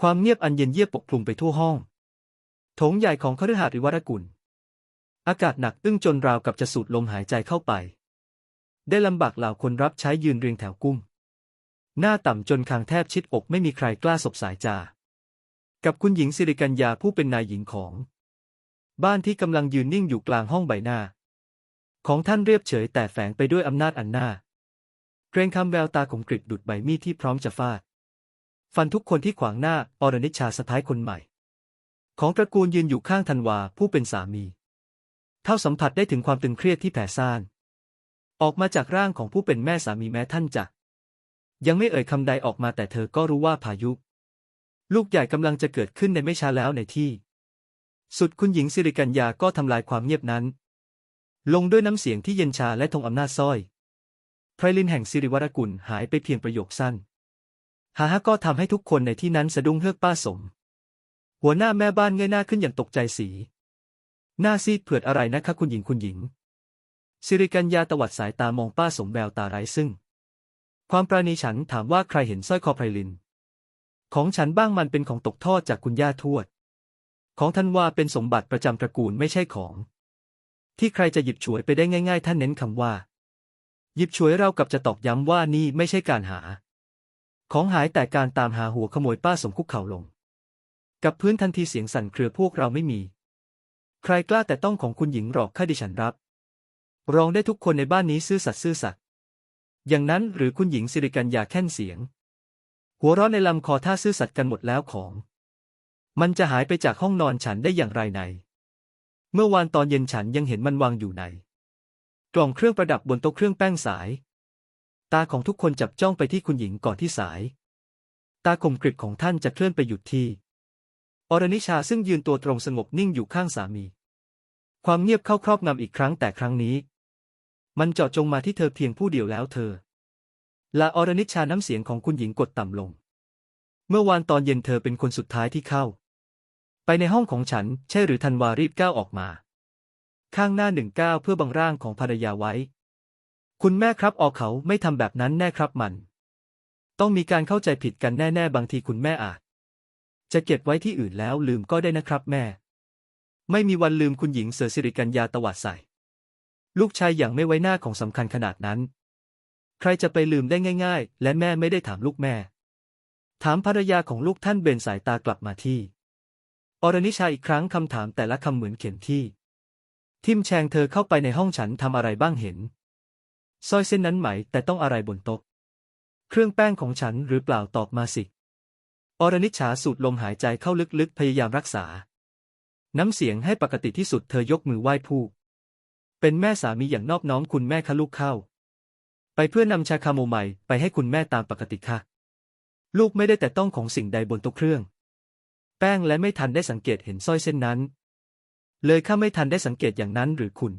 ความเงียบอันเย็นเยียบปกคลุมไปทั่วห้อง โถงใหญ่ของคฤหาสน์ริวัรกุล อากาศหนักอึ้งจนราวกับจะสูดลมหายใจเข้าไป ได้ลำบากเหล่าคนรับใช้ยืนเรียงแถวกุ้ม หน้าต่ำจนคางแทบชิดอกไม่มีใครกล้าสบสายจา กับคุณหญิงสิริกัญญาผู้เป็นนายหญิงของ บ้านที่กำลังยืนนิ่งอยู่กลางห้องใบหน้า ของท่านเรียบเฉยแต่แฝงไปด้วยอำนาจอันหน่าเกรงคำแววตาของกริดดุดใบมีดที่พร้อมจะฟาด ฟันทุกคนที่ขวางหน้าอรนิชชาสะพ้ายคนใหม่ ของตระกูลยืนอยู่ข้างธันวาผู้เป็นสามี เท่าสัมผัสได้ถึงความตึงเครียดที่แผ่ซ่าน ออกมาจากร่างของผู้เป็นแม่สามีแม้ท่านจะ ยังไม่เอ่ยคำใดออกมาแต่เธอก็รู้ว่าพายุ ลูกใหญ่กำลังจะเกิดขึ้นในไม่ช้าแล้วในที่ สุดคุณหญิงสิริกัญญาก็ทำลายความเงียบนั้น ลงด้วยน้ำเสียงที่เย็นชาและธงอำนาจสร้อยไพรลินแห่งสิริวัรกุลหายไปเพียงประโยคสั้น หาฮะก็ทำให้ทุกคนในที่นั้นสะดุ้งเฮือกป้าสม หัวหน้าแม่บ้านเงยหน้าขึ้นอย่างตกใจสี หน้าซีดเผือดอะไรนะคะคุณหญิงคุณหญิง สิริกัญญาตวัดสายตามองป้าสมแววตาไร้ซึ่ง ความปราณีฉันถามว่าใครเห็นสร้อยคอไพลิน ของฉันบ้างมันเป็นของตกทอดจากคุณย่าทวด ของท่านว่าเป็นสมบัติประจำตระกูลไม่ใช่ของ ที่ใครจะหยิบฉวยไปได้ง่าย ๆ ท่านเน้นคำว่า หยิบฉวยเรากับจะตอกย้ำว่านี่ไม่ใช่การหา ของหายแต่การตามหาหัวขโมยป้าสมคุกเข่าลง กับพื้นทันทีเสียงสั่นเครือพวกเราไม่มี ใครกล้าแต่ต้องของคุณหญิงหรอกข้าดิฉันรับ รองได้ทุกคนในบ้านนี้ซื่อสัตย์ซื่อสัตย์อย่างนั้นหรือคุณหญิงสิริกัญญาแค่นเสียง หัวเราะในลำคอท่าซื่อสัตย์กันหมดแล้วของ มันจะหายไปจากห้องนอนฉันได้อย่างไรในเมื่อวานตอนเย็นฉันยังเห็นมันวางอยู่ใน กล่องเครื่องประดับบนโต๊ะเครื่องแป้งสาย ตาของทุกคนจับจ้องไปที่คุณหญิงก่อนที่สาย ตาคมกริบของท่านจะเคลื่อนไปหยุดที่ อรนิชาซึ่งยืนตัวตรงสงบนิ่งอยู่ข้างสามี ความเงียบเข้าครอบงำอีกครั้งแต่ครั้งนี้ มันเจาะจงมาที่เธอเพียงผู้เดียวแล้วเธอ ลาอรนิชาน้ำเสียงของคุณหญิงกดต่ำลง เมื่อวานตอนเย็นเธอเป็นคนสุดท้ายที่เข้า ไปในห้องของฉัน ใช่หรือธันวารีบก้าวออกมา ข้างหน้าหนึ่งก้าวเพื่อบังร่างของภรรยาไว้ คุณแม่ครับออกเขาไม่ทำแบบนั้นแน่ครับมัน ต้องมีการเข้าใจผิดกันแน่ ๆ บางทีคุณแม่อาจ จะเก็บไว้ที่อื่นแล้วลืมก็ได้นะครับแม่ ไม่มีวันลืมคุณหญิงเสือสิริกัญญาตวัดใส่ ลูกชายอย่างไม่ไว้หน้าของสำคัญขนาดนั้น ใครจะไปลืมได้ง่าย ๆ และแม่ไม่ได้ถามลูกแม่ ถามภรรยาของลูกท่านเบนสายตากลับมาที่ อรนิชาอีกครั้งคำถามแต่ละคำเหมือนเข็มที่ ทิมแชงเธอเข้าไปในห้องฉันทำอะไรบ้างเห็น สร้อยเส้นนั้นไหม แต่ต้องอะไรบนโต๊ะเครื่องแป้งของฉันหรือเปล่าตอบมาสิ อรนิชาสูดลมหายใจเข้าลึกๆ พยายามรักษา น้ำเสียงให้ปกติที่สุดเธอยกมือไหว้ผู้ เป็นแม่สามีอย่างนอบน้อมคุณแม่คะลูกเข้า ไปเพื่อนำชาคาโมไมล์ไปให้คุณแม่ตามปกติค่ะ ลูกไม่ได้แต่ต้องของสิ่งใดบนโต๊ะเครื่อง แป้งและไม่ทันได้สังเกตเห็นสร้อยเส้นนั้น เลยข้าไม่ทันได้สังเกตอย่างนั้นหรือคุณ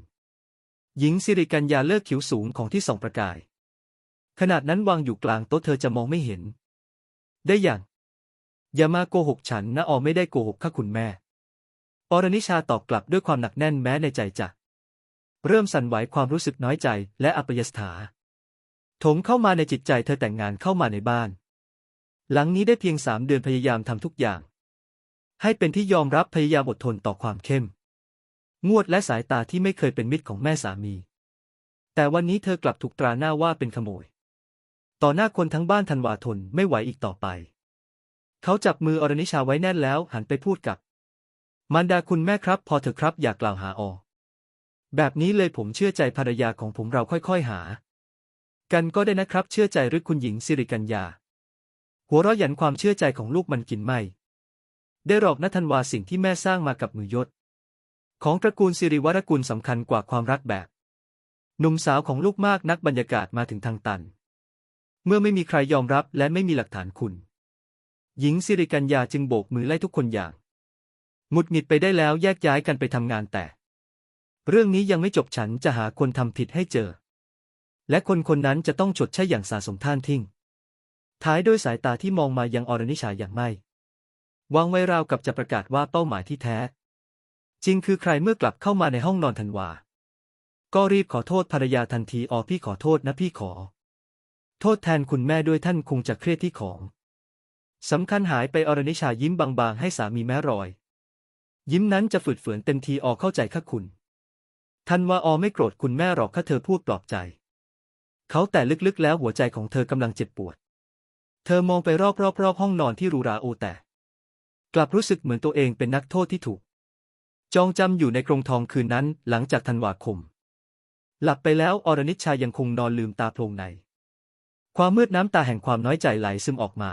หญิงสิริกัญญาเลิกคิ้วสูงของที่ส่องประกาย ขนาดนั้นวางอยู่กลางโต๊ะเธอจะมองไม่เห็น ได้อย่าง อย่ามาโกหกฉันนะออไม่ได้โกหกข้าคุณแม่ อรนิชาตอบกลับด้วยความหนักแน่นแม้ในใจจะเริ่มสั่นไหวความรู้สึกน้อยใจและอัปยศถาถมเข้ามาในจิตใจเธอแต่งงานเข้ามาในบ้าน หลังนี้ได้เพียงสามเดือนพยายามทำทุกอย่าง ให้เป็นที่ยอมรับพยายามอดทนต่อความเข้ม งวดและสายตาที่ไม่เคยเป็นมิตรของแม่สามี แต่วันนี้เธอกลับถูกตราหน้าว่าเป็นขโมย ต่อหน้าคนทั้งบ้านทันวาทนไม่ไหวอีกต่อไป เขาจับมืออรนิชาไว้แน่นแล้วหันไปพูดกับมารดาคุณแม่ครับ พอเถอะครับอย่ากล่าวหาออแบบนี้เลยผมเชื่อใจภรรยาของผมเราค่อยๆหา กันก็ได้นะครับเชื่อใจหรือคุณหญิงสิริกัญญา หัวเราะหยันความเชื่อใจของลูกมันกินไม่ ได้หรอกนะทันวาสิ่งที่แม่สร้างมากับมือยศ ของตระกูลสิริวัรกุลสำคัญกว่าความรักแบบหนุ่มสาวของลูกมากนักบรรยากาศมาถึงทางตัน เมื่อไม่มีใครยอมรับและไม่มีหลักฐานคุณ หญิงสิริกัญญาจึงโบกมือไล่ทุกคนอย่างหงุดหงิดไปได้แล้วแยกย้ายกันไปทำงานแต่ เรื่องนี้ยังไม่จบฉันจะหาคนทำผิดให้เจอ และคนคนนั้นจะต้องชดใช้อย่างสาสมท่านทิ้ง ท้ายด้วยสายตาที่มองมายังอรนิชาอย่างไม่วางไว้ราวกับจะประกาศว่าเป้าหมายที่แท้ จริงคือใครเมื่อกลับเข้ามาในห้องนอนธันวา ก็รีบขอโทษภรรยาทันทีอ๋อพี่ขอโทษนะพี่ขอ โทษแทนคุณแม่ด้วยท่านคงจะเครียดที่ของสำคัญหายไปอรนิชายิ้มบางๆ ให้สามีแม้รอย ยิ้มนั้นจะฝืดเฝือนเต็มทีออเข้าใจค่ะคุณทันว่าออไม่โกรธคุณแม่หรอกค่ะเธอพูดปลอบใจ เขาแต่ลึกๆแล้วหัวใจของเธอกำลังเจ็บปวด เธอมองไปรอบๆๆห้องนอนที่รูราโอแต่ กลับรู้สึกเหมือนตัวเองเป็นนักโทษที่ถูก จองจำอยู่ในกรงทองคืนนั้นหลังจากธันวาคม หลับไปแล้วอรนิชายังคงนอนลืมตาโพลงใน ความมืดน้ำตาแห่งความน้อยใจไหลซึมออกมา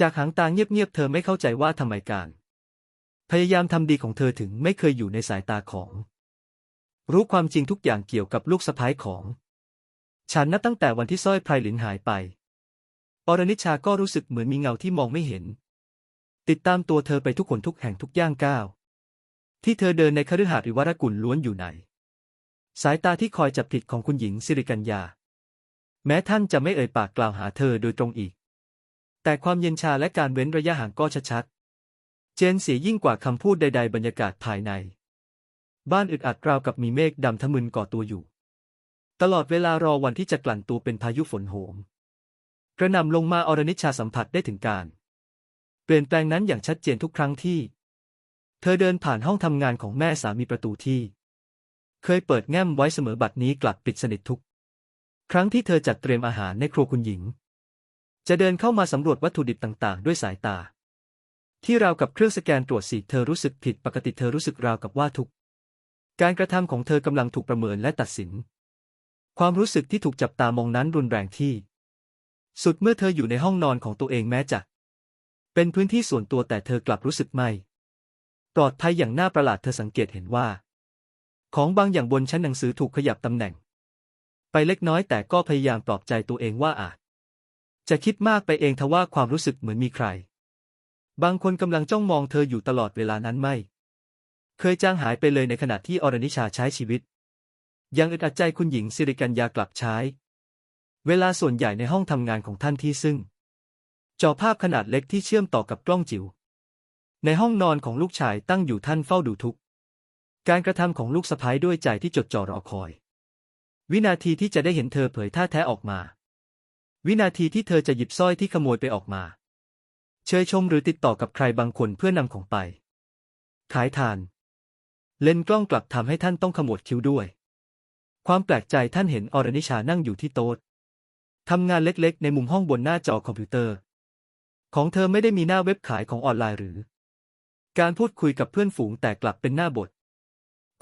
จากหางตาเงียบๆเธอไม่เข้าใจว่าทำไมการ พยายามทำดีของเธอถึงไม่เคยอยู่ในสายตาของ รู้ความจริงทุกอย่างเกี่ยวกับลูกสะพ้ายของ ฉันนับตั้งแต่วันที่สร้อยไพรหลินหายไป อรนิชาก็รู้สึกเหมือนมีเงาที่มองไม่เห็น ติดตามตัวเธอไปทุกคนทุกแห่งทุกย่างก้าว ที่เธอเดินในคฤหาสน์วิวรกุลล้วนอยู่ในสายตาที่คอยจับผิดของคุณหญิงสิริกัญญา แม้ท่านจะไม่เอ่ยปากกล่าวหาเธอโดยตรงอีก แต่ความเย็นชาและการเว้นระยะห่างก็ชัดๆ เจนเสียยิ่งกว่าคำพูดใด ๆ บรรยากาศภายใน บ้านอึดอัดราวกับมีเมฆดำทะมึนก่อตัวอยู่ ตลอดเวลารอวันที่จะกลั่นตัวเป็นพายุฝนโหม กระหน่ำลงมาอรนิชาสัมผัสได้ถึงการ เปลี่ยนแปลงนั้นอย่างชัดเจนทุกครั้งที่ เธอเดินผ่านห้องทำงานของแม่สามีประตูที่ เคยเปิดแง้มไว้เสมอบัดนี้กลับปิดสนิททุก ครั้งที่เธอจัดเตรียมอาหารในครัวคุณหญิง จะเดินเข้ามาสำรวจวัตถุดิบต่างๆ ด้วยสายตา ที่ราวกับเครื่องสแกนตรวจสีเธอรู้สึกผิดปกติเธอรู้สึกราวกับว่าทุก การกระทำของเธอกำลังถูกประเมินและตัดสิน ความรู้สึกที่ถูกจับตามองนั้นรุนแรงที่ สุดเมื่อเธออยู่ในห้องนอนของตัวเองแม้จะเป็นพื้นที่ส่วนตัวแต่เธอกลับรู้สึกไม่ ปลอดภัยอย่างน่าประหลาดเธอสังเกตเห็นว่า ของบางอย่างบนชั้นหนังสือถูกขยับตำแหน่ง ไปเล็กน้อยแต่ก็พยายามปลอบใจตัวเองว่าอาจ จะคิดมากไปเองทว่าความรู้สึกเหมือนมีใคร บางคนกำลังจ้องมองเธออยู่ตลอดเวลานั้นไม่ เคยจางหายไปเลยในขณะที่อรนิชาใช้ชีวิต ยังอึดอัดใจคุณหญิงสิริกัญญากลับใช้ เวลาส่วนใหญ่ในห้องทำงานของท่านที่ซึ่ง จอภาพขนาดเล็กที่เชื่อมต่อกับกล้องจิ๋ว ในห้องนอนของลูกชายตั้งอยู่ท่านเฝ้าดูทุก การกระทำของลูกสะพ้ายด้วยใจที่จดจ่อรอคอย วินาทีที่จะได้เห็นเธอเผยท่าแท้ออกมา วินาทีที่เธอจะหยิบสร้อยที่ขโมยไปออกมา เชยชมหรือติดต่อกับใครบางคนเพื่อนำของไป ขายทาน เลนกล้องกลับทำให้ท่านต้องขมวดคิ้วด้วย ความแปลกใจท่านเห็นอรนิชานั่งอยู่ที่โต๊ะทำงานเล็กๆ ในมุมห้องบนหน้าจอคอมพิวเตอร์ ของเธอไม่ได้มีหน้าเว็บขายของออนไลน์หรือ การพูดคุยกับเพื่อนฝูงแต่กลับเป็นหน้าบท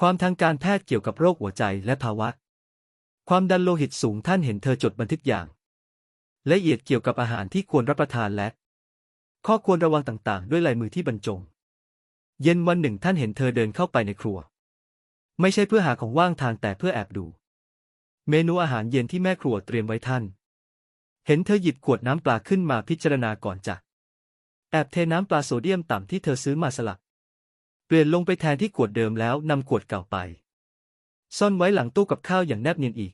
ความทางการแพทย์เกี่ยวกับโรคหัวใจและภาวะ ความดันโลหิตสูงท่านเห็นเธอจดบันทึกอย่างละเอียดเกี่ยวกับอาหารที่ควรรับประทานและ ข้อควรระวังต่างๆ ด้วยลายมือที่บรรจง เย็นวันหนึ่งท่านเห็นเธอเดินเข้าไปในครัว ไม่ใช่เพื่อหาของว่างทางแต่เพื่อแอบดู เมนูอาหารเย็นที่แม่ครัวเตรียมไว้ท่าน เห็นเธอหยิบขวดน้ำปลาขึ้นมาพิจารณาก่อนจะ บเทน้ำปลาโซเดียมต่ำที่เธอซื้อมาสลับเปลี่ยนลงไปแทนที่ขวดเดิมแล้วนำขวดเก่าไป ซ่อนไว้หลังตู้กับข้าวอย่างแนบเนียนอีก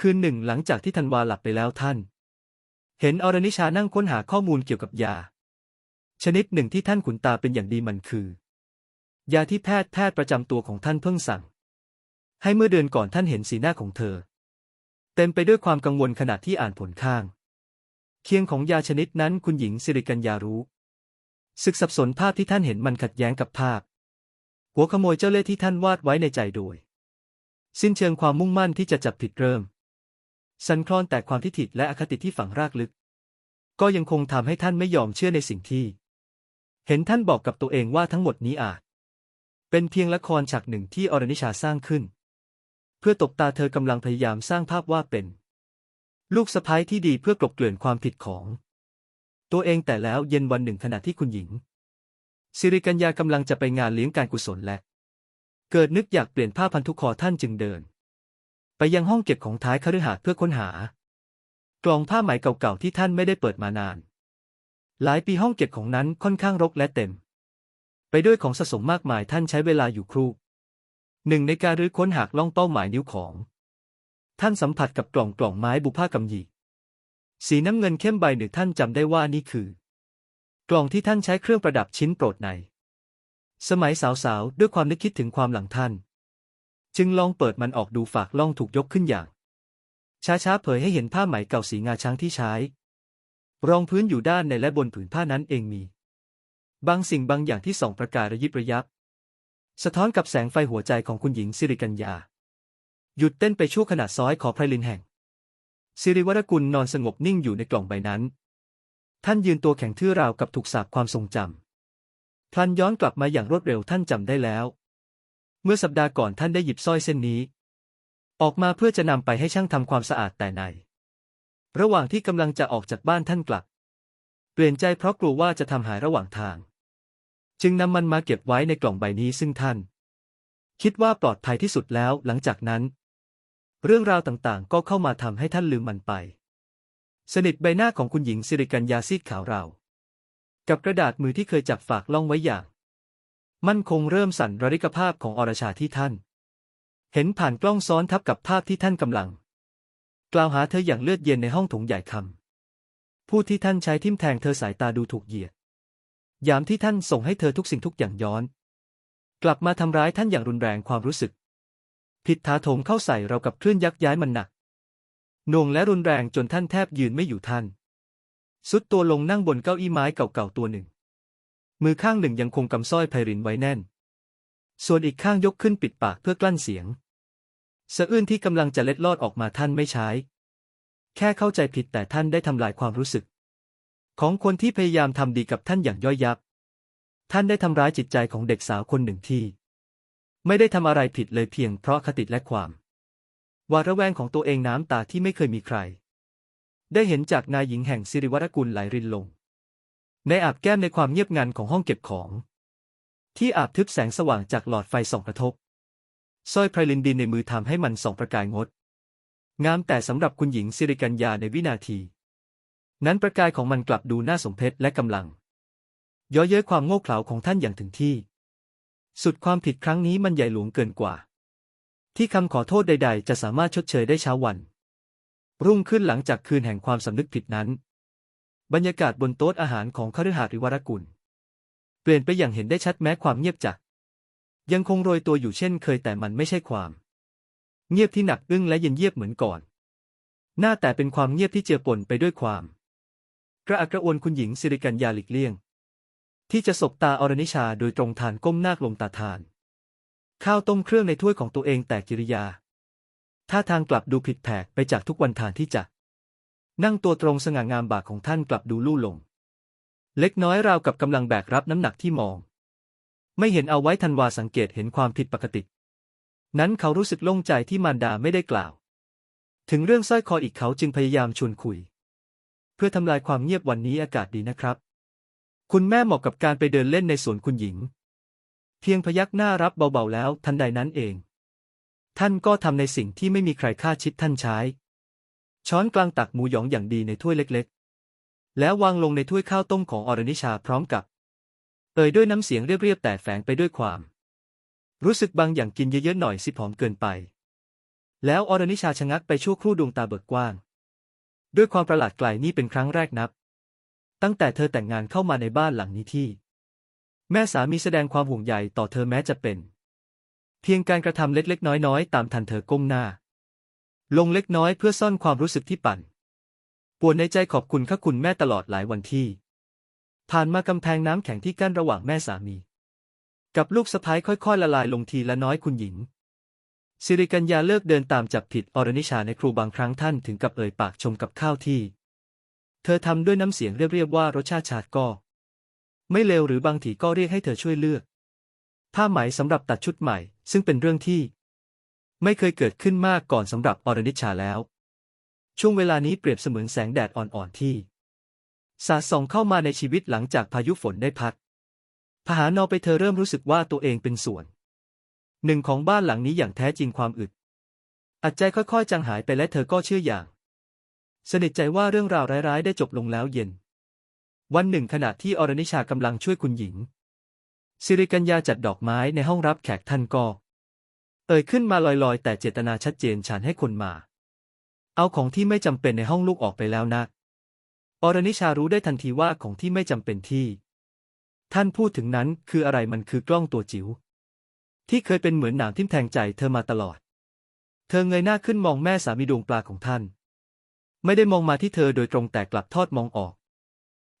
คืนหนึ่งหลังจากที่ธันวาหลับไปแล้วท่าน เห็นอรนิชานั่งค้นหาข้อมูลเกี่ยวกับยา ชนิดหนึ่งที่ท่านขุนตาเป็นอย่างดีมันคือ ยาที่แพทย์แพทย์ประจำตัวของท่านเพิ่งสั่ง ให้เมื่อเดือนก่อนท่านเห็นสีหน้าของเธอ เต็มไปด้วยความกังวลขณะที่อ่านผลข้าง เคียงของยาชนิดนั้นคุณหญิงสิริกัญญารู้ ศึกสับสนภาพที่ท่านเห็นมันขัดแย้งกับภาพ หัวขโมยเจ้าเล่ห์ที่ท่านวาดไว้ในใจโดย สิ้นเชิงความมุ่งมั่นที่จะจับผิดเริ่ม สันคลอนแต่ความทิฐิและอคติที่ฝังรากลึก ก็ยังคงทำให้ท่านไม่ยอมเชื่อในสิ่งที่ เห็นท่านบอกกับตัวเองว่าทั้งหมดนี้อาจ เป็นเพียงละครฉากหนึ่งที่อรนิชาสร้างขึ้น เพื่อตบตาเธอกำลังพยายามสร้างภาพว่าเป็น ลูกสะพ้ายที่ดีเพื่อกลบเกลื่อนความผิดของ ตัวเองแต่แล้วเย็นวันหนึ่งขณะที่คุณหญิง สิริกัญญากำลังจะไปงานเลี้ยงการกุศลและ เกิดนึกอยากเปลี่ยนผ้าพันทุกคอท่านจึงเดิน ไปยังห้องเก็บของท้ายคฤหาสน์เพื่อค้นหา กล่องผ้าไหมเก่าๆที่ท่านไม่ได้เปิดมานาน หลายปีห้องเก็บของนั้นค่อนข้างรกและเต็ม ไปด้วยของสะสมมากมายท่านใช้เวลาอยู่ครู่หนึ่งในการรื้อค้นหากล่องเป้าหมายนิ้วของ ท่านสัมผัสกับกล่องกล่องไม้บุผ้ากำยีสีน้ำเงินเข้มใบหนึ่งท่านจำได้ว่านี่คือ กล่องที่ท่านใช้เครื่องประดับชิ้นโปรดใน สมัยสาวๆ ด้วยความนึกคิดถึงความหลังท่าน จึงลองเปิดมันออกดูฝากล่องถูกยกขึ้นอย่าง ช้าๆเผยให้เห็นผ้าไหมเก่าสีงาช้างที่ใช้ รองพื้นอยู่ด้านในและบนผืนผ้านั้นเองมี บางสิ่งบางอย่างที่ส่องประกายระยิบระยับ สะท้อนกับแสงไฟหัวใจของคุณหญิงสิริกัญญา หยุดเต้นไปชั่วขณะซ้อยขอไพรลินแห่ง สิริวัฒกุลนอนสงบนิ่งอยู่ในกล่องใบนั้น ท่านยืนตัวแข็งทื่อราวกับถูกสาบความทรงจำพลันย้อนกลับมาอย่างรวดเร็วท่านจำได้แล้ว เมื่อสัปดาห์ก่อนท่านได้หยิบสร้อยเส้นนี้ ออกมาเพื่อจะนำไปให้ช่างทำความสะอาดแต่ใน ระหว่างที่กำลังจะออกจากบ้านท่านกลับ เปลี่ยนใจเพราะกลัวว่าจะทำหายระหว่างทาง จึงนำมันมาเก็บไว้ในกล่องใบนี้ซึ่งท่าน คิดว่าปลอดภัยที่สุดแล้วหลังจากนั้น เรื่องราวต่างๆ ก็เข้ามาทำให้ท่านลืมมันไป สนิทใบหน้าของคุณหญิงสิริกัญญาซีดขาวราวกับกระดาษมือที่เคยจับฝากล่องไว้อย่าง มั่นคงเริ่มสั่นระริกภาพของอรชาที่ท่าน เห็นผ่านกล้องซ้อนทับกับภาพที่ท่านกำลัง กล่าวหาเธออย่างเลือดเย็นในห้องถงใหญ่คำผู้ที่ท่านใช้ทิมแทงเธอสายตาดูถูกเหยียดยามที่ท่านส่งให้เธอทุกสิ่งทุกอย่างย้อน กลับมาทำร้ายท่านอย่างรุนแรงความรู้สึก ผิดถาโถมเข้าใส่เรากับเคลื่อนยักย้ายมันหนักหน่วงและรุนแรงจนท่านแทบยืนไม่อยู่ท่าน สุดตัวลงนั่งบนเก้าอี้ไม้เก่าๆตัวหนึ่ง มือข้างหนึ่งยังคงกำสร้อยไพรินไว้แน่น ส่วนอีกข้างยกขึ้นปิดปากเพื่อกลั้นเสียงสะอื้นที่กำลังจะเล็ดลอดออกมาท่านไม่ใช้ แค่เข้าใจผิดแต่ท่านได้ทำลายความรู้สึก ของคนที่พยายามทำดีกับท่านอย่างย่อยยับ ท่านได้ทำร้ายจิตใจของเด็กสาวคนหนึ่งที่ ไม่ได้ทำอะไรผิดเลยเพียงเพราะคติและความหวาดระแวงของตัวเองน้ำตาที่ไม่เคยมีใคร ได้เห็นจากนายหญิงแห่งสิริวัฒกุลไหลรินลง ในอาบแก้มในความเงียบงันของห้องเก็บของ ที่อาบทึบแสงสว่างจากหลอดไฟส่องกระทบสร้อยไพรลินดินในมือทำให้มันส่องประกายงด งามแต่สำหรับคุณหญิงสิริกัญญาในวินาที นั้นประกายของมันกลับดูน่าสมเพชและกำลังย่อเย้ยความโง่เขลาของท่านอย่างถึงที่ สุดความผิดครั้งนี้มันใหญ่หลวงเกินกว่า ที่คำขอโทษใด ๆ จะสามารถชดเชยได้เช้าวัน รุ่งขึ้นหลังจากคืนแห่งความสำนึกผิดนั้น บรรยากาศบนโต๊ะอาหารของคฤหาสน์ริวรกุล เปลี่ยนไปอย่างเห็นได้ชัดแม้ความเงียบจัดยังคงโรยตัวอยู่เช่นเคยแต่มันไม่ใช่ความ เงียบที่หนักอึ้งและเย็นเยียบเหมือนก่อน หน้าแต่เป็นความเงียบที่เจือปนไปด้วยความ กระอักกระอ่วนคุณหญิงสิริกัญญาหลีกเลี่ยง ที่จะสบตาอรนิชาโดยตรงทานก้มหน้าลงตาทาน ข้าวต้มเครื่องในถ้วยของตัวเองแต่กิริยา ท่าทางกลับดูผิดแผกไปจากทุกวันทานที่จะ นั่งตัวตรงสง่างามบากของท่านกลับดูลู่ลง เล็กน้อยราวกับกำลังแบกรับน้ำหนักที่มอง ไม่เห็นเอาไว้ทันวาสังเกตเห็นความผิดปกติ นั้นเขารู้สึกโล่งใจที่มารดาไม่ได้กล่าว ถึงเรื่องสร้อยคออีกเขาจึงพยายามชวนคุย เพื่อทำลายความเงียบวันนี้อากาศดีนะครับ คุณแม่เหมาะกับการไปเดินเล่นในสวนคุณหญิง เพียงพยักหน้ารับเบาๆแล้วทันใดนั้นเอง ท่านก็ทำในสิ่งที่ไม่มีใครคาดชิดท่านใช้ ช้อนกลางตักหมูหยองอย่างดีในถ้วยเล็กๆ แล้ววางลงในถ้วยข้าวต้มของอรนิชาพร้อมกับ เอ่ยด้วยน้ำเสียงเรียบๆแต่แฝงไปด้วยความ รู้สึกบางอย่างกินเยอะๆหน่อยสิผอมเกินไป แล้วอรนิชาชะงักไปชั่วครู่ดวงตาเบิกกว้าง ด้วยความประหลาดไกลนี่เป็นครั้งแรกนับ ตั้งแต่เธอแต่งงานเข้ามาในบ้านหลังนี้ที่ แม่สามีแสดงความห่วงใยต่อเธอแม้จะเป็น เพียงการกระทำเล็กๆ น้อยๆ ตามทันเธอก้มหน้า ลงเล็กน้อยเพื่อซ่อนความรู้สึกที่ปั่นปวดในใจขอบคุณข้าคุณแม่ตลอดหลายวันที่ ผ่านมากำแพงน้ำแข็งที่กั้นระหว่างแม่สามี กับลูกสะพ้ายค่อยๆ ละลายลงทีละน้อยคุณหญิงสิริกัญญาเลิกเดินตามจับผิดอรนิชาในครูบางครั้งท่านถึงกับเอ่ยปากชมกับข้าวที่ เธอทำด้วยน้ำเสียงเรียบๆว่ารสชาติชาติก็ ไม่เลวหรือบางทีก็เรียกให้เธอช่วยเลือก ผ้าไหมสำหรับตัดชุดใหม่ ซึ่งเป็นเรื่องที่ ไม่เคยเกิดขึ้นมากก่อนสำหรับอรนิชาแล้ว ช่วงเวลานี้เปรียบเสมือนแสงแดดอ่อนๆที่ สาดส่องเข้ามาในชีวิตหลังจากพายุฝนได้พัดพหานอไปเธอเริ่มรู้สึกว่าตัวเองเป็นส่วน หนึ่งของบ้านหลังนี้อย่างแท้จริงความอึด อัดใจค่อยๆจางหายไปและเธอก็เชื่ออย่าง สนิทใจว่าเรื่องราวร้ายๆ ได้จบลงแล้วเย็น วันหนึ่งขณะที่อรนิชากำลังช่วยคุณหญิง สิริกัญญาจัดดอกไม้ในห้องรับแขกท่านก็เอ่ยขึ้นมาลอยๆ แต่เจตนาชัดเจนฉันให้คนมา เอาของที่ไม่จำเป็นในห้องลูกออกไปแล้วนะอรนิชารู้ได้ทันทีว่าของที่ไม่จำเป็นที่ ท่านพูดถึงนั้นคืออะไรมันคือกล้องตัวจิ๋วที่เคยเป็นเหมือนหนามทิ่มแทงใจเธอมาตลอด เธอเงยหน้าขึ้นมองแม่สามีดวงปลาของท่าน ไม่ได้มองมาที่เธอโดยตรงแต่กลับทอดมองออก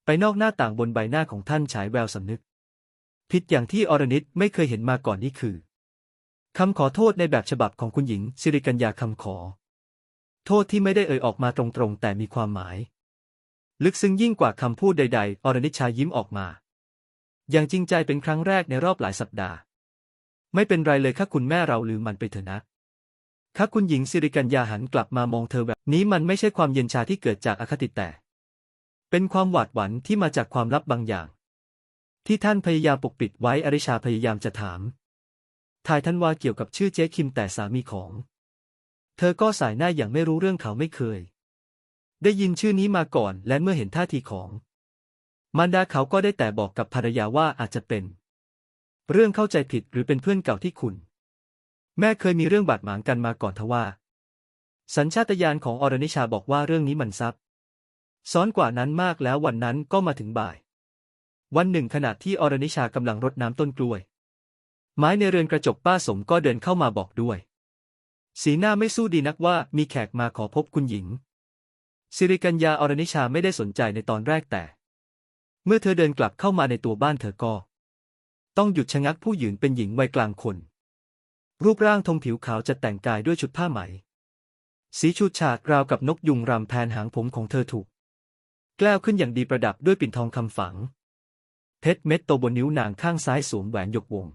ไปนอกหน้าต่างบนใบหน้าของท่านฉายแววสำนึก ผิดอย่างที่อรนิตไม่เคยเห็นมาก่อนนี่คือคำขอโทษในแบบฉบับของคุณหญิงสิริกัญญาคำขอ โทษที่ไม่ได้เอ่ยออกมาตรงๆ แต่มีความหมาย ลึกซึ้งยิ่งกว่าคำพูดใด ๆ อรนิชายิ้มออกมา อย่างจริงใจเป็นครั้งแรกในรอบหลายสัปดาห์ ไม่เป็นไรเลยค่ะคุณแม่เราลืมมันไปเถอะนะ ค่ะคุณหญิงสิริกัญญาหันกลับมามองเธอแบบนี้มันไม่ใช่ความเย็นชาที่เกิดจากอคติแต่ เป็นความหวาดหวั่นที่มาจากความลับบางอย่าง ที่ท่านพยายามปกปิดไว้อริชาพยายามจะถามทายท่านว่าเกี่ยวกับชื่อเจ๊คิมแต่สามีของ เธอก็สายหน้าอย่างไม่รู้เรื่องเขาไม่เคย ได้ยินชื่อนี้มาก่อนและเมื่อเห็นท่าทีของ มารดาเขาก็ได้แต่บอกกับภรรยาว่าอาจจะเป็น เรื่องเข้าใจผิดหรือเป็นเพื่อนเก่าที่คุณ แม่เคยมีเรื่องบาดหมางกันมาก่อนทว่า สัญชาตญาณของอรนิชาบอกว่าเรื่องนี้มันซับซ้อนกว่านั้นมากแล้ววันนั้นก็มาถึงบ่าย วันหนึ่งขณะที่อรนิชากำลังรดน้ำต้นกล้วย ไม้ในเรือนกระจกป้าสมก็เดินเข้ามาบอกด้วย สีหน้าไม่สู้ดีนักว่ามีแขกมาขอพบคุณหญิง สิริกัญญาอรนิชาไม่ได้สนใจในตอนแรกแต่ เมื่อเธอเดินกลับเข้ามาในตัวบ้านเธอก็ ต้องหยุดชะงักผู้หญิงเป็นหญิงวัยกลางคน รูปร่างทงผิวขาวจะแต่งกายด้วยชุดผ้าไหม สีชูชาดราวกับนกยุงรำแผนหางผมของเธอถูก แกล้วขึ้นอย่างดีประดับด้วยปิ่นทองคำฝัง เพชรเม็ดโตบนนิ้วนางข้างซ้ายสวมแหวนหยกวง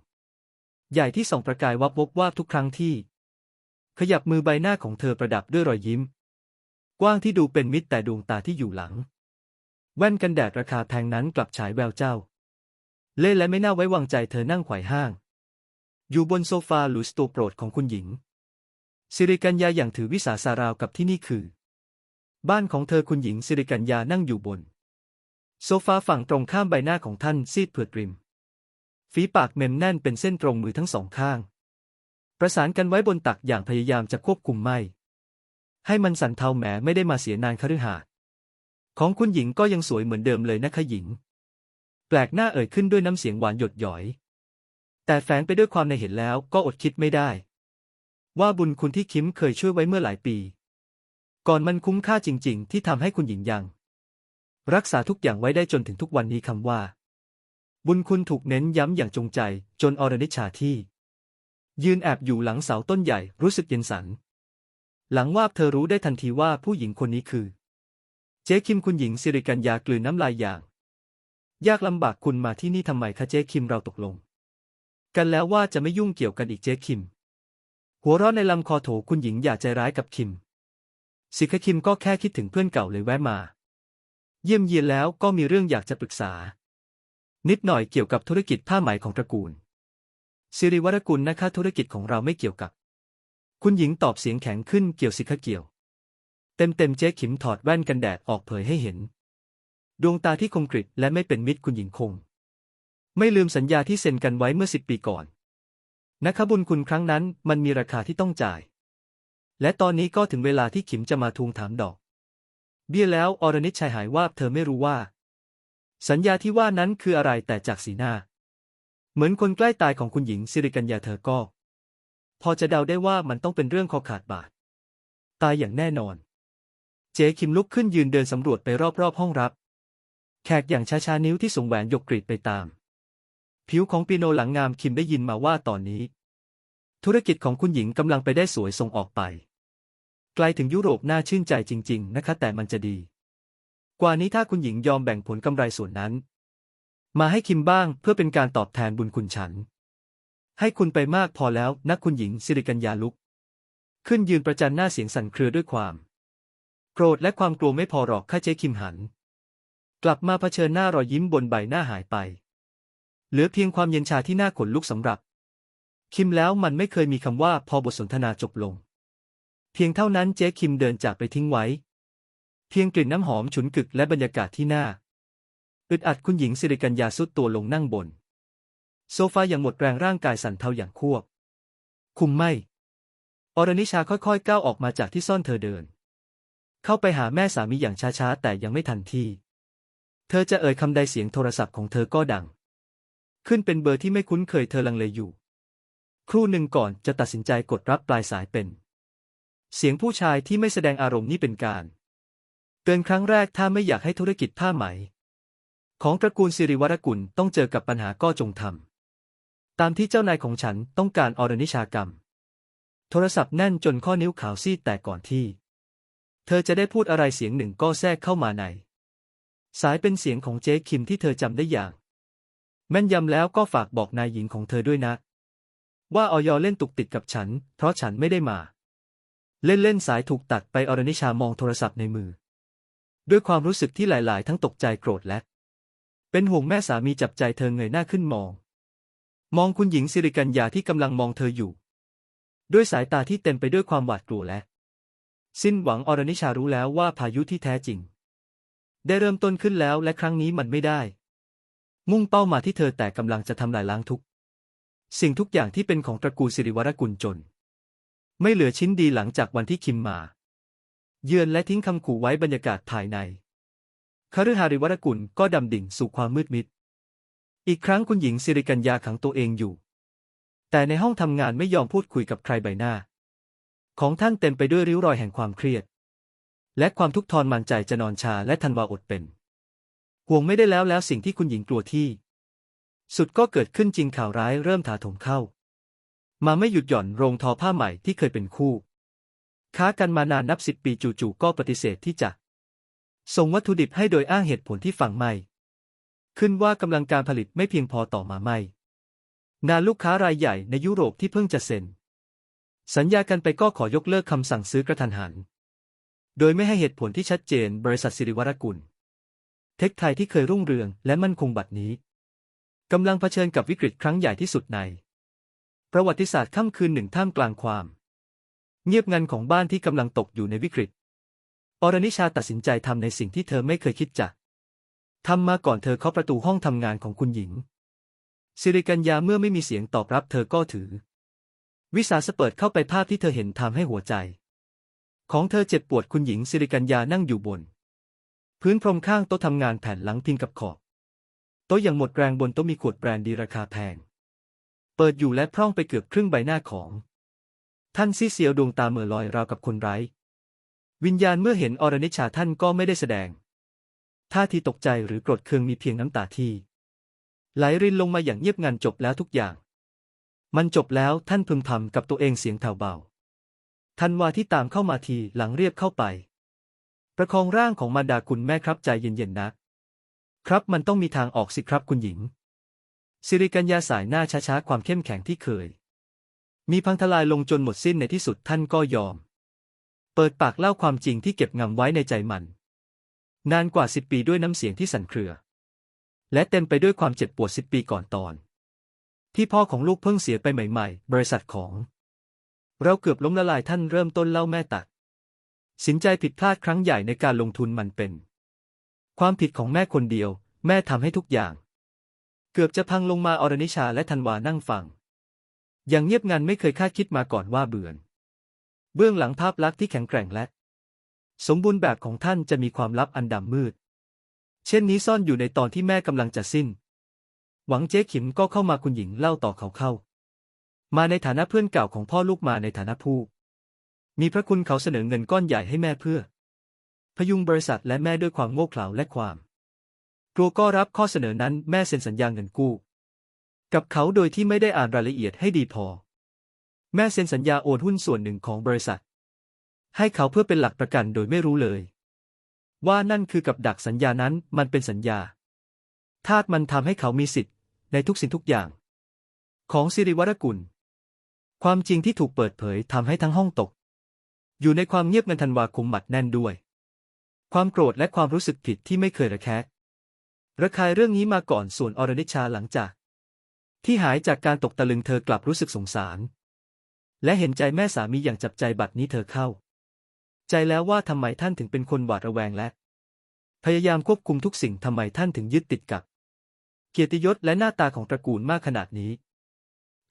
ใหญ่ที่ส่องประกายวับวบวาบทุกครั้งที่ ขยับมือใบหน้าของเธอประดับด้วยรอยยิ้ม กว้างที่ดูเป็นมิตรแต่ดวงตาที่อยู่หลัง แว่นกันแดดราคาแพงนั้นกลับฉายแววเจ้า เล่และไม่น่าไว้วางใจเธอนั่งไขว่ห้าง อยู่บนโซฟาหรือสตูโปรดของคุณหญิง สิริกัญญาอย่างถือวิสาสาราวกับที่นี่คือ บ้านของเธอคุณหญิงสิริกัญญานั่งอยู่บน โซฟาฝั่งตรงข้ามใบหน้าของท่านซีดเผือดริม ฝีปากเมมแน่นเป็นเส้นตรงมือทั้งสองข้าง ประสานกันไว้บนตักอย่างพยายามจะควบคุมไม่ ให้มันสั่นเทาแหมไม่ได้มาเสียนานคฤหาสน์ของคุณหญิงก็ยังสวยเหมือนเดิมเลยนะคะหญิง แปลกหน้าเอ่ยขึ้นด้วยน้ำเสียงหวานหยดหยอย แต่แฝงไปด้วยความในเห็นแล้วก็อดคิดไม่ได้ ว่าบุญคุณที่คิมเคยช่วยไว้เมื่อหลายปี ก่อนมันคุ้มค่าจริง ๆ ที่ทำให้คุณหญิงยัง รักษาทุกอย่างไว้ได้จนถึงทุกวันนี้คำว่า บุญคุณถูกเน้นย้ำอย่างจงใจ จนอรนิชาที่ ยืนแอบอยู่หลังเสาต้นใหญ่รู้สึกเย็นสัน หลังว่าเธอรู้ได้ทันทีว่าผู้หญิงคนนี้คือ เจ๊คิมคุณหญิงสิริกัญญากลืนน้ำลายอย่าง ยากลำบากคุณมาที่นี่ทำไมคะเจ๊คิมเราตกลง กันแล้วว่าจะไม่ยุ่งเกี่ยวกันอีกเจ๊คิม หัวเราะในลำคอโถคุณหญิงอย่าใจร้ายกับคิม สิคะคิมก็แค่คิดถึงเพื่อนเก่าเลยแวะมา เยี่ยมเยียนแล้วก็มีเรื่องอยากจะปรึกษา นิดหน่อยเกี่ยวกับธุรกิจผ้าไหมของตระกูล สิริวัฒกุลนะคะธุรกิจของเราไม่เกี่ยวกับ คุณหญิงตอบเสียงแข็งขึ้นเกี่ยวสิคะเกี่ยว เต็มเต็มเจ๊ขิมถอดแว่นกันแดดออกเผยให้เห็น ดวงตาที่คมกริบและไม่เป็นมิตรคุณหญิงคง ไม่ลืมสัญญาที่เซ็นกันไว้เมื่อสิบปีก่อน นะคะบุญคุณครั้งนั้นมันมีราคาที่ต้องจ่าย และตอนนี้ก็ถึงเวลาที่ขิมจะมาทวงถามดอก เบี้ยแล้วอรนิชชายหายว่าเธอไม่รู้ว่า สัญญาที่ว่านั้นคืออะไรแต่จากสีหน้า เหมือนคนใกล้ตายของคุณหญิงสิริกัญญาเธอก็ พอจะเดาได้ว่ามันต้องเป็นเรื่องคอขาดบาดตายอย่างแน่นอน เจ๊คิมลุกขึ้นยืนเดินสำรวจไปรอบๆห้องรับ แขกอย่างช้าๆนิ้วที่ส่งแหวนยกกรีดไปตาม ผิวของปีโนหลังงามคิมได้ยินมาว่าตอนนี้ ธุรกิจของคุณหญิงกำลังไปได้สวยส่งออกไป ไกลถึงยุโรปน่าชื่นใจจริง ๆ นะคะแต่มันจะดี กว่านี้ถ้าคุณหญิงยอมแบ่งผลกำไรส่วนนั้น มาให้คิมบ้างเพื่อเป็นการตอบแทนบุญคุณฉัน ให้คุณไปมากพอแล้วนักคุณหญิงสิริกัญญาลุก ขึ้นยืนประจันหน้าเสียงสั่นเครือด้วยความ โกรธและความกลัวไม่พอหรอกข้าเจ๊คิมหัน กลับมาเผชิญหน้ารอยยิ้มบนใบหน้าหายไป เหลือเพียงความเย็นชาที่น่าขนลุกสำหรับ คิมแล้วมันไม่เคยมีคำว่าพอบทสนทนาจบลง เพียงเท่านั้นเจ๊คิมเดินจากไปทิ้งไว้ เพียงกลิ่นน้ำหอมฉุนกึกและบรรยากาศที่น่าอึดอัดคุณหญิงสิริกัญญาสุดตัวลงนั่งบน โซฟาอย่างหมดแรงร่างกายสั่นเทาอย่างควบ คุมไม่ อรนิชาค่อยๆก้าวออกมาจากที่ซ่อนเธอเดิน เข้าไปหาแม่สามีอย่างช้าๆแต่ยังไม่ทันที่เธอจะเอ่ยคำใดเสียงโทรศัพท์ของเธอก็ดัง ขึ้นเป็นเบอร์ที่ไม่คุ้นเคยเธอลังเลอยู่ ครู่หนึ่งก่อนจะตัดสินใจกดรับปลายสายเป็น เสียงผู้ชายที่ไม่แสดงอารมณ์นี่เป็นการเตือนครั้งแรกถ้าไม่อยากให้ธุรกิจผ้าไหม ของตระกูลสิริวัฒกุลต้องเจอกับปัญหาก็จงทำตามที่เจ้านายของฉันต้องการอรนิชากรรม โทรศัพท์แน่นจนข้อนิ้วขาวซีดแต่ก่อนที่ เธอจะได้พูดอะไรเสียงหนึ่งก็แทรกเข้ามาใน สายเป็นเสียงของเจ๊คิมที่เธอจำได้อย่าง แม่นยำแล้วก็ฝากบอกนายหญิงของเธอด้วยนะ ว่าออยเล่นตุกติดกับฉัน เพราะฉันไม่ได้มา เล่นเล่นสายถูกตัดไปอรนิชามองโทรศัพท์ในมือ ด้วยความรู้สึกที่หลาย ๆ ทั้งตกใจโกรธและ เป็นห่วงแม่สามีจับใจเธอเงยหน้าขึ้นมอง มองคุณหญิงสิริกัญญาที่กำลังมองเธออยู่ ด้วยสายตาที่เต็มไปด้วยความหวาดกลัวและ สิ้นหวังอรนิชารู้แล้วว่าพายุที่แท้จริง ได้เริ่มต้นขึ้นแล้วและครั้งนี้มันไม่ได้ มุ่งเป้ามาที่เธอแต่กำลังจะทำลายล้างทุก สิ่งทุกอย่างที่เป็นของตระกูลสิริวรกุลจน ไม่เหลือชิ้นดีหลังจากวันที่คิมมา เยือนและทิ้งคำขู่ไว้บรรยากาศภายในคฤหาริวรกุลก็ดำดิ่งสู่ความมืดมิด อีกครั้งคุณหญิงสิริกัญญาขังตัวเองอยู่ แต่ในห้องทำงานไม่ยอมพูดคุยกับใครใบหน้า ของท่านเต็มไปด้วยริ้วรอยแห่งความเครียด และความทุกข์ทรมานใจจะนอนชาและทันวาอดเป็น ห่วงไม่ได้แล้วแล้วสิ่งที่คุณหญิงกลัวที่ สุดก็เกิดขึ้นจริงข่าวร้ายเริ่มถาถมเข้า มาไม่หยุดหย่อนโรงทอผ้าใหม่ที่เคยเป็นคู่ ค้ากันมานานนับสิบปีจู่ๆก็ปฏิเสธที่จะ ส่งวัตถุดิบให้โดยอ้างเหตุผลที่ฟังไม่ ขึ้นว่ากำลังการผลิตไม่เพียงพอต่อมาไม่ งานลูกค้ารายใหญ่ในยุโรปที่เพิ่งจะเซ็น สัญญากันไปก็ขอยกเลิกคำสั่งซื้อกระทันหัน โดยไม่ให้เหตุผลที่ชัดเจนบริษัทสิริวรกุล เทคไทยที่เคยรุ่งเรืองและมั่นคงบัดนี้กำลังเผชิญกับวิกฤตครั้งใหญ่ที่สุดใน ประวัติศาสตร์ค่ำคืนหนึ่งท่ามกลางความ เงียบงันของบ้านที่กำลังตกอยู่ในวิกฤต อรนิชาตัดสินใจทำในสิ่งที่เธอไม่เคยคิดจะทำมาก่อนเธอเคาะประตูห้องทำงานของคุณหญิง สิริกัญญาเมื่อไม่มีเสียงตอบรับเธอก็ถือ วิสาสะเปิดเข้าไปภาพที่เธอเห็นทำให้หัวใจ ของเธอเจ็บปวดคุณหญิงสิริกัญญานั่งอยู่บน พื้นพรมข้างโต๊ะทำงานแผ่นหลังพิงกับขอบ โต๊ะยังหมดแรงบนโต๊ะมีขวดแบรนด์ดีราคาแพง เปิดอยู่และพร่องไปเกือบครึ่งใบหน้าของ ท่านซีเซียวดวงตาเมื่อลอยราวกับคนไร้ วิญญาณเมื่อเห็นอรนิชาท่านก็ไม่ได้แสดง ท่าทีตกใจหรือโกรธเคืองมีเพียงน้ำตาที่ ไหลรินลงมาอย่างเงียบงันจบแล้วทุกอย่าง มันจบแล้วท่านพึมพำกับตัวเองเสียงแผ่วเบาทันวาที่ตามเข้ามาทีหลังเรียบเข้าไป ประคองร่างของมารดาคุณแม่ครับใจเย็นๆนะครับมันต้องมีทางออกสิครับคุณหญิง สิริกัญญาสายหน้าช้าๆความเข้มแข็งที่เคย มีพังทลายลงจนหมดสิ้นในที่สุดท่านก็ยอม เปิดปากเล่าความจริงที่เก็บงำไว้ในใจมัน นานกว่าสิบปีด้วยน้ำเสียงที่สั่นเครือ และเต็มไปด้วยความเจ็บปวดสิบปีก่อนตอน ที่พ่อของลูกเพิ่งเสียไปใหม่ ๆ บริษัทของ เราเกือบล้มละลายท่านเริ่มต้นเล่าแม่ตัก สินใจผิดพลาดครั้งใหญ่ในการลงทุนมันเป็น ความผิดของแม่คนเดียว แม่ทำให้ทุกอย่าง เกือบจะพังลงมาอรนิชาและธันวานั่งฟัง อย่างเงียบงันไม่เคยคาดคิดมาก่อนว่าเบือน เบื้องหลังภาพลักษณ์ที่แข็งแกร่งและ สมบูรณ์แบบของท่านจะมีความลับอันดำมืด เช่นนี้ซ่อนอยู่ในตอนที่แม่กำลังจะสิ้น หวังเจ๊ขิมก็เข้ามาคุณหญิงเล่าต่อเขาเข้า มาในฐานะเพื่อนเก่าของพ่อลูกมาในฐานะผู้ มีพระคุณเขาเสนอเงินก้อนใหญ่ให้แม่เพื่อ พยุงบริษัทและแม่ด้วยความโง่เขลาและความ กลัวก็รับข้อเสนอนั้นแม่เซ็นสัญญาเงินกู้ กับเขาโดยที่ไม่ได้อ่านรายละเอียดให้ดีพอ แม่เซ็นสัญญาโอนหุ้นส่วนหนึ่งของบริษัท ให้เขาเพื่อเป็นหลักประกันโดยไม่รู้เลย ว่านั่นคือกับดักสัญญานั้นมันเป็นสัญญาทาตมันทำให้เขามีสิทธิ์ในทุกสิ่งทุกอย่าง ของสิริวัฒกุล ความจริงที่ถูกเปิดเผยทำให้ทั้งห้องตก อยู่ในความเงียบงันทันวาคุมหมัดแน่นด้วย ความโกรธและความรู้สึกผิดที่ไม่เคยระแคะระคายเรื่องนี้มาก่อนส่วนอรนิชาหลังจาก ที่หายจากการตกตะลึงเธอกลับรู้สึกสงสาร และเห็นใจแม่สามีอย่างจับใจบัดนี้เธอเข้า ใจแล้วว่าทำไมท่านถึงเป็นคนหวาดระแวงและ พยายามควบคุมทุกสิ่งทำไมท่านถึงยึดติดกับ เกียรติยศและหน้าตาของตระกูลมากขนาดนี้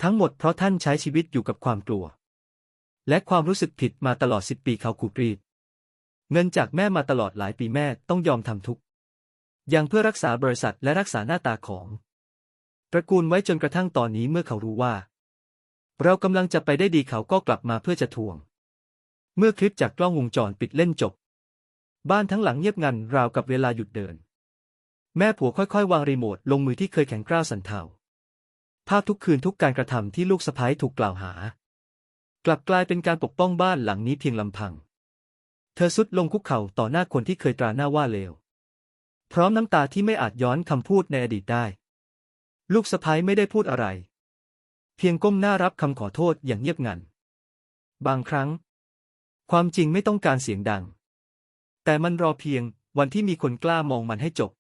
ทั้งหมดเพราะท่านใช้ชีวิตอยู่กับความกลัว และความรู้สึกผิดมาตลอดสิบปีเขาขูดรีด เงินจากแม่มาตลอดหลายปีแม่ต้องยอมทำทุกอย่างเพื่อรักษาบริษัทและรักษาหน้าตาของตระกูลไว้จนกระทั่งตอนนี้เมื่อเขารู้ว่า เรากำลังจะไปได้ดีเขาก็กลับมาเพื่อจะทวง เมื่อคลิปจากกล้องวงจรปิดเล่นจบ บ้านทั้งหลังเงียบงันราวกับเวลาหยุดเดิน แม่ผัวค่อยๆ วางรีโมทลงมือที่เคยแข็งกร้าวสันเทาภาพทุกคืนทุกการกระทำที่ลูกสะพ้ายถูกกล่าวหา กลับกลายเป็นการปกป้องบ้านหลังนี้เพียงลำพัง เธอสุดลงคุกเข่าต่อหน้าคนที่เคยตราหน้าว่าเลว พร้อมน้ำตาที่ไม่อาจย้อนคำพูดในอดีตได้ ลูกสะพ้ายไม่ได้พูดอะไร เพียงก้มหน้ารับคำขอโทษอย่างเงียบงัน บางครั้ง ความจริงไม่ต้องการเสียงดัง แต่มันรอเพียงวันที่มีคนกล้ามองมันให้จบ